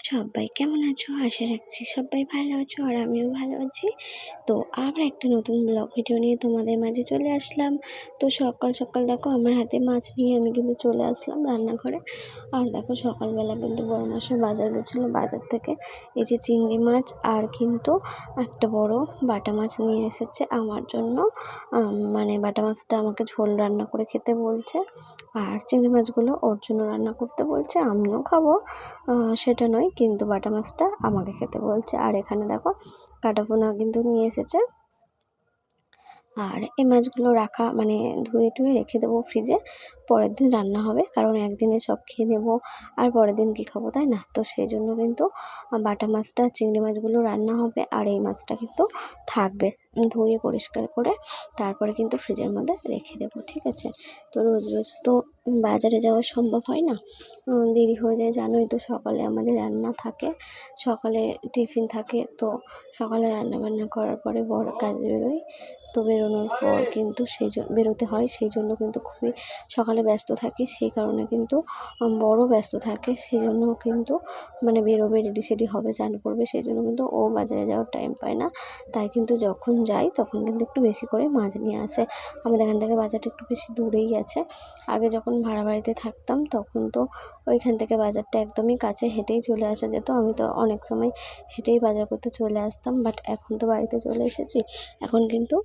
সবাই কেমন আছো? আশা রাখছি সবাই ভালো আছো আর আমিও ভালো আছি। তো আবার একটা নতুন ব্লগ ভিডিও নিয়ে তোমাদের মাঝে চলে আসলাম। তো সকাল সকাল দেখো আমার হাতে মাছ নিয়ে আমি কিন্তু চলে আসলাম রান্নাঘরে। আর দেখো সকালবেলা কিন্তু বড় মাসের বাজার গেছিল বাজার থেকে। এই যে চিংড়ি মাছ আর কিন্তু একটা বড় বাটা মাছ নিয়ে এসেছে আমার জন্য। মানে বাটা মাছটা আমাকে ঝোল রান্না করে খেতে বলছে। আর চিংড়ি মাছগুলো ওর জন্য রান্না করতে বলছে, আমিও খাব। সেটা নয়। কিন্তু বাটা মাছটা আমাকে খেতে বলছে। আর এখানে দেখো কাটাপোনা কিন্তু নিয়ে এসেছে। আর এই মাছগুলো রাখা মানে ধুয়ে টুয়ে রেখে দেবো ফ্রিজে পরের দিন রান্না হবে, কারণ একদিনে সব খেয়ে নেব, আর পরের দিন কী খাব, তাই না? তো সেই জন্য কিন্তু বাটা মাছটা, চিংড়ি মাছগুলো রান্না হবে, আর এই মাছটা কিন্তু থাকবে। ধুয়ে পরিষ্কার করে তারপরে কিন্তু ফ্রিজের মধ্যে রেখে দেবো, ঠিক আছে? তো রোজ রোজ তো বাজারে যাওয়া সম্ভব হয় না? দেরি হয়ে যায়, জানোই তো সকালে আমাদের রান্না থাকে, সকালে টিফিন থাকে, তো সকালে রান্না বান্না করার পরে বড় কাজে বেরোই তো বেরোনোর পর কিন্তু সেই বেরোতে হয় সেই জন্য কিন্তু খুবই সকালে ব্যস্ত থাকি সেই কারণে কিন্তু বড় ব্যস্ত থাকে সেই জন্য কিন্তু মানে বেরোবে রেডি সেডি হবে, চান করবে সেই জন্য কিন্তু ও বাজারে যাওয়ার টাইম পায় না। তাই কিন্তু যখন যাই, তখন কিন্তু একটু বেশি করে মাছ নিয়ে আসে। আমাদের এখান থেকে বাজারটা একটু বেশি দূরেই আছে। আগে যখন ভাড়া বাড়িতে থাকতাম, তখন তো ওইখান থেকে বাজারটা একদমই কাছে হেঁটেই চলে আসা যেত। আমি তো অনেক সময় হেঁটেই বাজার করতে চলে আসতাম বাট এখন তো বাড়িতে চলে এসেছি। এখন কিন্তু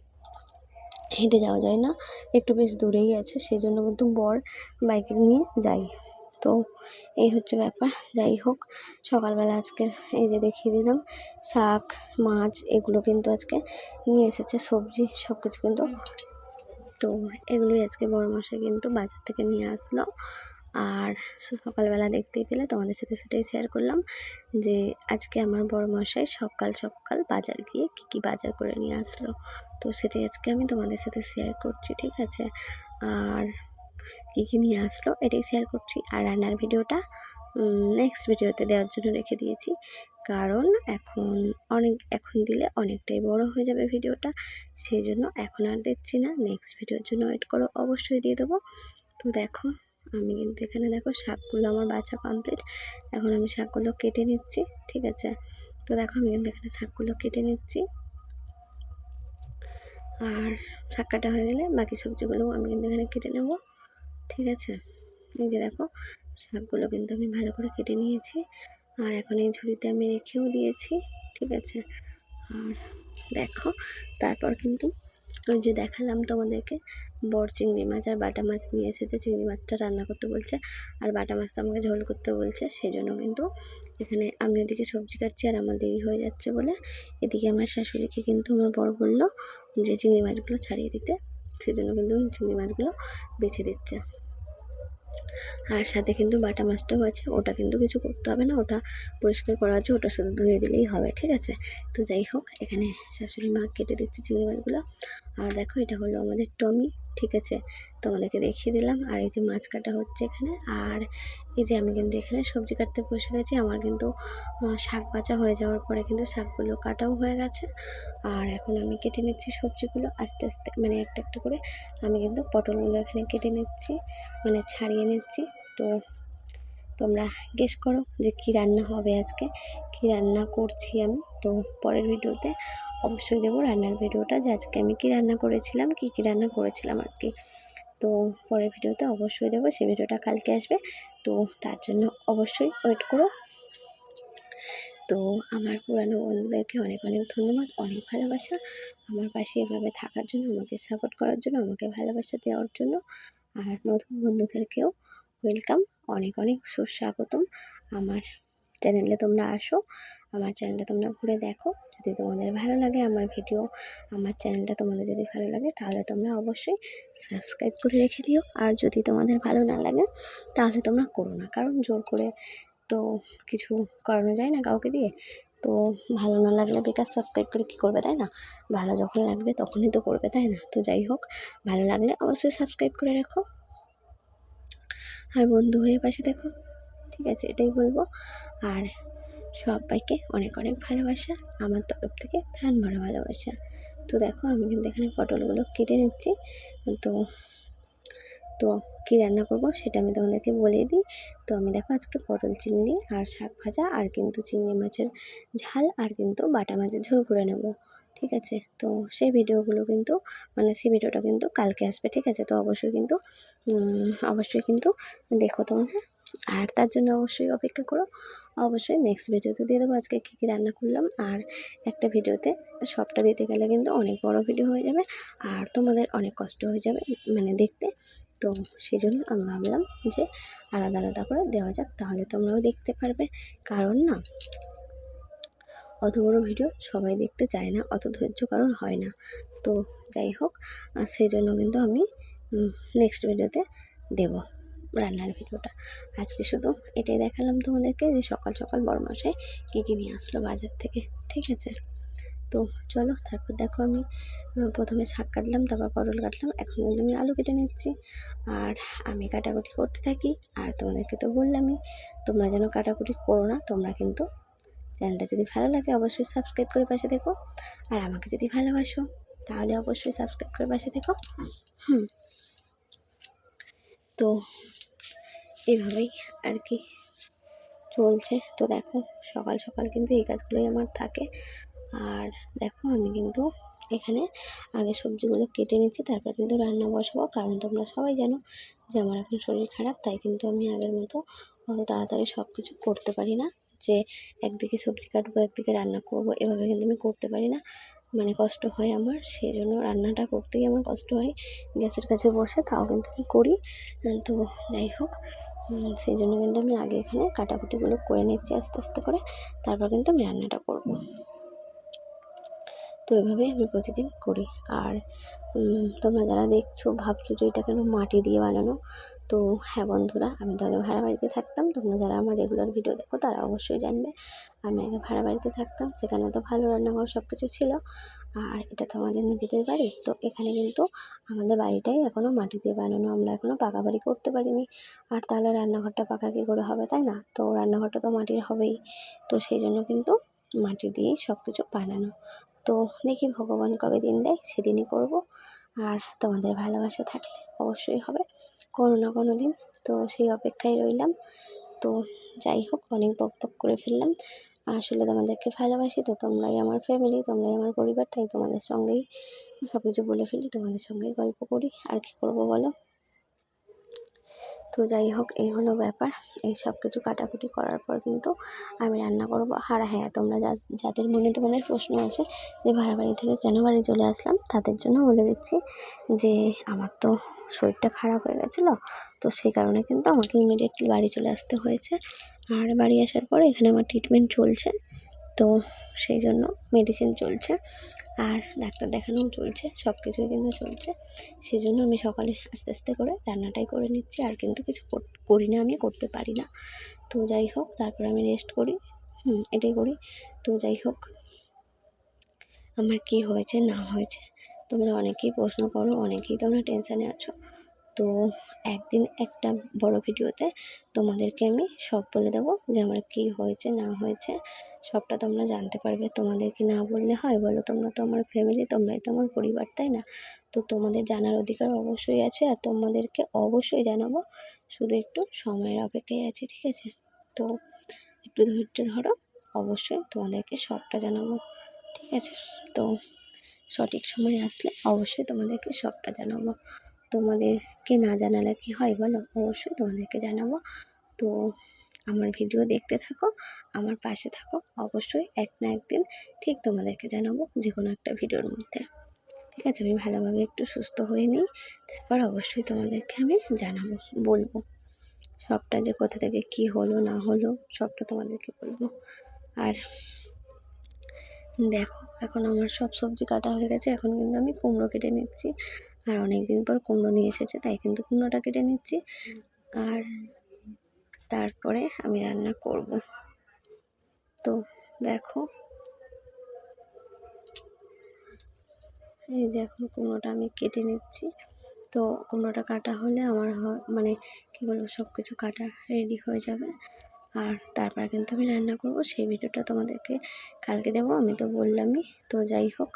হেঁটে যাওয়া যায় না, একটু বেশ দূরেই আছে সেই জন্য কিন্তু বর বাইকে নিয়ে যাই তো এই হচ্ছে ব্যাপার, যাই হোক, সকালবেলা আজকে এই যে দেখিয়ে দিলাম, শাক, মাছ, এগুলো কিন্তু আজকে নিয়ে এসেছে, সবজি সব কিছু কিন্তু। তো এগুলোই আজকে বড় মশাই কিন্তু বাজার থেকে নিয়ে আসলো। আর সকালবেলা দেখতেই পেলে তোমাদের সাথে সেটাই শেয়ার করলাম যে আজকে আমার বড় মশাই সকাল সকাল বাজার গিয়ে কী কী বাজার করে নিয়ে আসলো। তো সেটাই আজকে আমি তোমাদের সাথে শেয়ার করছি, ঠিক আছে? আর কী কী নিয়ে আসলো এটাই শেয়ার করছি। আর রান্নার ভিডিওটা নেক্সট ভিডিওতে দেওয়ার জন্য রেখে দিয়েছি। কারণ এখন অনেক, এখন দিলে অনেকটাই বড় হয়ে যাবে ভিডিওটা। সেই জন্য এখন আর দিচ্ছি না। নেক্সট ভিডিওর জন্য ওয়েট করো। অবশ্যই দিয়ে দেবো। তো দেখো আমি কিন্তু এখানে দেখো শাকগুলো আমার বাছা কমপ্লিট এখন আমি শাকগুলো কেটে নিচ্ছি, ঠিক আছে? তো দেখো আমি কিন্তু এখানে শাকগুলো কেটে নিচ্ছি। আর শাক কাটা হয়ে গেলে বাকি সবজিগুলোও আমি কিন্তু এখানে কেটে নেব, ঠিক আছে? এই যে দেখো, শাকগুলো কিন্তু আমি ভালো করে কেটে নিয়েছি। আর এখন এই ঝুড়িতে আমি রেখেও দিয়েছি, ঠিক আছে? আর দেখো, তারপর কিন্তু ওই যে দেখালাম তোমাদেরকে বড় চিংড়ি মাছ আর বাটা মাছ নিয়ে এসেছে। চিংড়ি মাছটা রান্না করতে বলছে আর বাটা মাছটা আমাকে ঝোল করতে বলছে। সেই জন্য কিন্তু এখানে আমি ওদিকে সবজি কাটছি আর আমার দেরি হয়ে যাচ্ছে বলে এদিকে আমার শাশুড়িকে কিন্তু আমার বর বলল যে, চিংড়ি মাছগুলো ছাড়িয়ে দিতে। সেই জন্য কিন্তু চিংড়ি মাছগুলো বেছে দিচ্ছে। আর সাথে কিন্তু বাটা মাছটাও আছে, ওটা কিন্তু কিছু করতে হবে না, ওটা পরিষ্কার করা আছে, ওটা শুধু ধুয়ে দিলেই হবে, ঠিক আছে? তো যাই হোক, এখানে শাশুড়ি মা কেটে দিচ্ছে চিংড়ি মাছগুলো। আর দেখো, এটা হলো আমাদের টমি, ঠিক আছে? তোমাদেরকে দেখিয়ে দিলাম। আর এই যে মাছ কাটা হচ্ছে এখানে, আর এই যে আমি কিন্তু এখানে সবজি কাটতে বসে গেছি। আমার কিন্তু শাক বাছা হয়ে যাওয়ার পরে কিন্তু শাকগুলো কাটাও হয়ে গেছে। আর এখন আমি কেটে নিচ্ছি সবজিগুলো আস্তে আস্তে। মানে একটা একটা করে আমি কিন্তু পটলগুলো এখানে কেটে নিচ্ছি মানে ছাড়িয়ে নিচ্ছি। তো তোমরা গেস করো যে কী রান্না হবে আজকে, কী রান্না করছি আমি। তো পরের ভিডিওতে অবশ্যই দেবো রান্নার ভিডিওটা যে আজকে আমি কী রান্না করেছিলাম, কী কী রান্না করেছিলাম আর কি। তো পরের ভিডিওতে অবশ্যই দেবো সেই ভিডিওটা কালকে আসবে। তো তার জন্য অবশ্যই ওয়েট করো। তো আমার পুরানো বন্ধুদেরকে অনেক অনেক ধন্যবাদ, অনেক ভালোবাসা। আমার পাশে এভাবে থাকার জন্য, আমাকে সাপোর্ট করার জন্য, আমাকে ভালোবাসা দেওয়ার জন্য। আর নতুন বন্ধুদেরকেও ওয়েলকাম অনেক অনেক সুস্বাগতম। আমার চ্যানেলে তোমরা আসো। আমার চ্যানেলটা তোমরা ঘুরে দেখো। যদি তোমাদের ভালো লাগে আমার ভিডিও, আমার চ্যানেলটা তোমাদের যদি ভালো লাগে তাহলে তোমরা অবশ্যই সাবস্ক্রাইব করে রেখে দিও। আর যদি তোমাদের ভালো না লাগে তাহলে তোমরা করো না, কারণ জোর করে তো কিছু করানো যায় না কাউকে দিয়ে। তো ভালো না লাগলে বেকার সাবস্ক্রাইব করে কী করবে, তাই না? ভালো যখন লাগবে তখনই তো করবে, তাই না? তো যাই হোক, ভালো লাগলে অবশ্যই সাবস্ক্রাইব করে রাখো। আর বন্ধু হয়ে পাশে দেখো, ঠিক আছে, এটাই বলব। আর সবাইকে অনেক অনেক ভালোবাসা, আমার তরফ থেকে প্রাণ ভরা ভালোবাসা। তো দেখো, আমি কিন্তু এখানে পটলগুলো কেটে নিচ্ছি। তো তো কী রান্না করব সেটা আমি তোমাদেরকে বলেই দিই। তো আমি দেখো আজকে পটল চিংড়ি আর শাক ভাজা আর কিন্তু চিংড়ি মাছের ঝাল আর কিন্তু বাটা মাছের ঝোল করে নেব, ঠিক আছে? তো সেই ভিডিওগুলো কিন্তু মানে সেই ভিডিওটা কিন্তু কালকে আসবে, ঠিক আছে? তো অবশ্যই কিন্তু অবশ্যই কিন্তু দেখো তোমরা। আর তার জন্য অবশ্যই অপেক্ষা করো। অবশ্যই নেক্সট ভিডিওতে দিয়ে দেবো। আজকে কী কী রান্না করলাম। আর একটা ভিডিওতে সবটা দিতে গেলে কিন্তু অনেক বড় ভিডিও হয়ে যাবে। আর তোমাদের অনেক কষ্ট হয়ে যাবে মানে দেখতে। তো সেই জন্য আমি ভাবলাম যে আলাদা আলাদা করে দেওয়া যাক। তাহলে তোমরাও দেখতে পারবে। কারণ না, অত বড় ভিডিও সবাই দেখতে চায় না, অত ধৈর্য কারণ হয় না। তো যাই হোক, আর সেই জন্য কিন্তু আমি নেক্সট ভিডিওতে দেব। রান্নার ভিডিওটা। আজকে শুধু এটাই দেখালাম তোমাদেরকে যে সকাল সকাল বড় মশাই কী কী নিয়ে আসলো বাজার থেকে, ঠিক আছে? তো চলো তারপর দেখো আমি প্রথমে শাক কাটলাম, তারপর পটল কাটলাম, এখন কিন্তু আমি আলু কেটে নিচ্ছি। আর আমি কাটাকুটি করতে থাকি, আর তোমাদেরকে তো বললামই, তোমরা যেন কাটাকুটি করো না, তোমরা কিন্তু চ্যানেলটা যদি ভালো লাগে অবশ্যই সাবস্ক্রাইব করে পাশে দেখো আর আমাকে যদি ভালোবাসো, তাহলে অবশ্যই সাবস্ক্রাইব করে পাশে দেখো হুম। তো এভাবেই আর কি চলছে। তো দেখো, সকাল সকাল কিন্তু এই কাজগুলোই আমার থাকে। আর দেখো, আমি কিন্তু এখানে আগে সবজিগুলো কেটে নিচ্ছি তারপর কিন্তু রান্না বসাবো। কারণ তোমরা সবাই জানো যে আমার এখন শরীর খারাপ, তাই কিন্তু আমি আগের মতো অত তাড়াতাড়ি সব কিছু করতে পারি না। যে একদিকে সবজি কাটবো, একদিকে রান্না করব, এভাবে কিন্তু আমি করতে পারি না। মানে কষ্ট হয় আমার সেই জন্য রান্নাটা করতেই আমার কষ্ট হয়। গ্যাসের কাছে বসে তাও কিন্তু আমি করি। তো যাই হোক সেই জন্য কিন্তু আমি আগে এখানে কাটাকুটিগুলো করে নিচ্ছি আস্তে আস্তে করে। তারপর কিন্তু আমি রান্নাটা করব। তো এভাবেই আমি প্রতিদিন করি। আর তোমরা যারা দেখছ, ভাবছ যে এটা কেন মাটি দিয়ে বানানো? তো হ্যাঁ বন্ধুরা, আমি তো আগে ভাড়া বাড়িতে থাকতাম। তোমরা যারা আমার রেগুলার ভিডিও দেখো, তারা অবশ্যই জানবে। আমি আগে ভাড়া বাড়িতে থাকতাম, সেখানে তো ভালো রান্নাঘর সব কিছু ছিল। আর এটা তো আমাদের নিজেদের বাড়ি, তো এখানে কিন্তু আমাদের বাড়িটাই এখনও মাটি দিয়ে বানানো। আমরা এখনও পাকা বাড়ি করতে পারিনি। আর তাহলে রান্নাঘরটা পাকা কী করে হবে, তাই না? তো রান্নাঘরটা তো মাটির হবেই। তো সেই জন্য কিন্তু মাটি দিয়েই সব কিছু বানানো। তো দেখি ভগবান কবে দিন দেয়, সেদিনই করব। আর তোমাদের ভালোবাসা থাকলে অবশ্যই হবে। কোনো না কোনো দিন। তো সেই অপেক্ষায় রইলাম। তো যাই হোক, অনেক বক বক করে ফেললাম। আসলে তোমাদেরকে ভালোবাসি তো, তোমরাই আমার ফ্যামিলি তোমরাই আমার পরিবার, তাই তোমাদের সঙ্গেই সব কিছু বলে ফেলি, তোমাদের সঙ্গেই গল্প করি। আর কী করব বলো? তো যাই হোক, এই হলো ব্যাপার। এই সব কিছু কাটাকুটি করার পর কিন্তু আমি রান্না করব। আর হ্যাঁ তোমরা যাদের মনে তোমাদের প্রশ্ন আছে যে ভাড়া বাড়ি থেকে কেন বাড়ি চলে আসলাম, তাদের জন্য বলে দিচ্ছি যে আমার তো শরীরটা খারাপ হয়ে গেছিল, তো সেই কারণে কিন্তু আমাকে ইমিডিয়েটলি বাড়ি চলে আসতে হয়েছে। আর বাড়ি আসার পরে এখানে আমার ট্রিটমেন্ট চলছে, তো সেই জন্য মেডিসিন চলছে। আর ডাক্তার দেখানোও চলছে সব কিছুই কিন্তু চলছে। সেই জন্য আমি সকালে আস্তে আস্তে করে রান্নাটাই করে নিচ্ছি, আর কিন্তু কিছু কর- করি না, আমি করতে পারি না। তো যাই হোক, তারপর আমি রেস্ট করি। হুম, এটাই করি। তো যাই হোক, আমার কি হয়েছে, না হয়েছে, তোমরা অনেকেই প্রশ্ন করো, অনেকেই তোমরা টেনশানে আছো। তো একদিন একটা বড় ভিডিওতে তোমাদেরকে আমি সব বলে দেবো যে আমার কী হয়েছে, না হয়েছে। সবটা তোমরা জানতে পারবে। তোমাদেরকে না বললে হয় বলো? তোমরা তো আমার ফ্যামিলি তোমরাই তো আমার পরিবার, তাই না? তো তোমাদের জানার অধিকার অবশ্যই আছে আর তোমাদেরকে অবশ্যই জানাব। শুধু একটু সময়ের অপেক্ষায় আছে, ঠিক আছে? তো একটু ধৈর্য ধরো। অবশ্যই তোমাদেরকে সবটা জানাব, ঠিক আছে? তো সঠিক সময় আসলে অবশ্যই তোমাদেরকে সবটা জানাব। তোমাদেরকে না জানালে কি হয় বলো? অবশ্যই তোমাদেরকে জানাব। তো আমার ভিডিও দেখতে থাকো, আমার পাশে থাকো। অবশ্যই এক না একদিন ঠিক তোমাদেরকে জানাব যে কোনো একটা ভিডিওর মধ্যে। ঠিক আছে? আমি ভালোভাবে একটু সুস্থ হয়ে নিই, তারপর অবশ্যই তোমাদেরকে আমি জানাব, বলব। সবটা যে কোথা থেকে কি হলো, না হলো, সবটা তোমাদেরকে বলব। আর দেখো, এখন আমার সব সবজি কাটা হয়ে গেছে, এখন কিন্তু আমি কুমড়ো কেটে নিচ্ছি। আর অনেক দিন পর কুমড়ো নিয়ে এসেছে, তাই কিন্তু কুমড়োটা কেটে নিচ্ছি। আর তারপরে আমি রান্না করব। তো দেখো। এই যে এখন কুমড়োটা আমি কেটে নিচ্ছি। তো কুমড়োটা কাটা হলে আমার মানে কী বলব সব কিছু কাটা রেডি হয়ে যাবে। আর তারপর কিন্তু আমি রান্না করব, সেই ভিডিওটা তোমাদেরকে কালকে দেবো, আমি তো বললামই। তো যাই হোক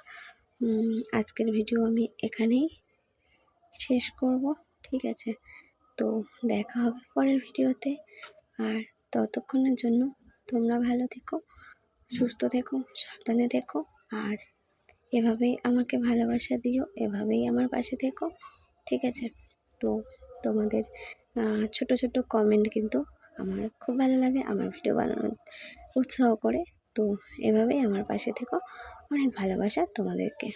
আজকের ভিডিও আমি এখানেই শেষ করব, ঠিক আছে? তো দেখা হবে পরের ভিডিওতে। আর ততক্ষণের জন্য তোমরা ভালো থেকো, সুস্থ থেকো, সাবধানে থেকো, আর এভাবেই আমাকে ভালোবাসা দিও, এভাবেই আমার পাশে থেকো, ঠিক আছে? তো তোমাদের ছোট ছোট কমেন্ট কিন্তু আমার খুব ভালো লাগে, আমার ভিডিও বানানোর উৎসাহ করে। তো এভাবেই আমার পাশে থেকো, অনেক ভালোবাসা তোমাদেরকে।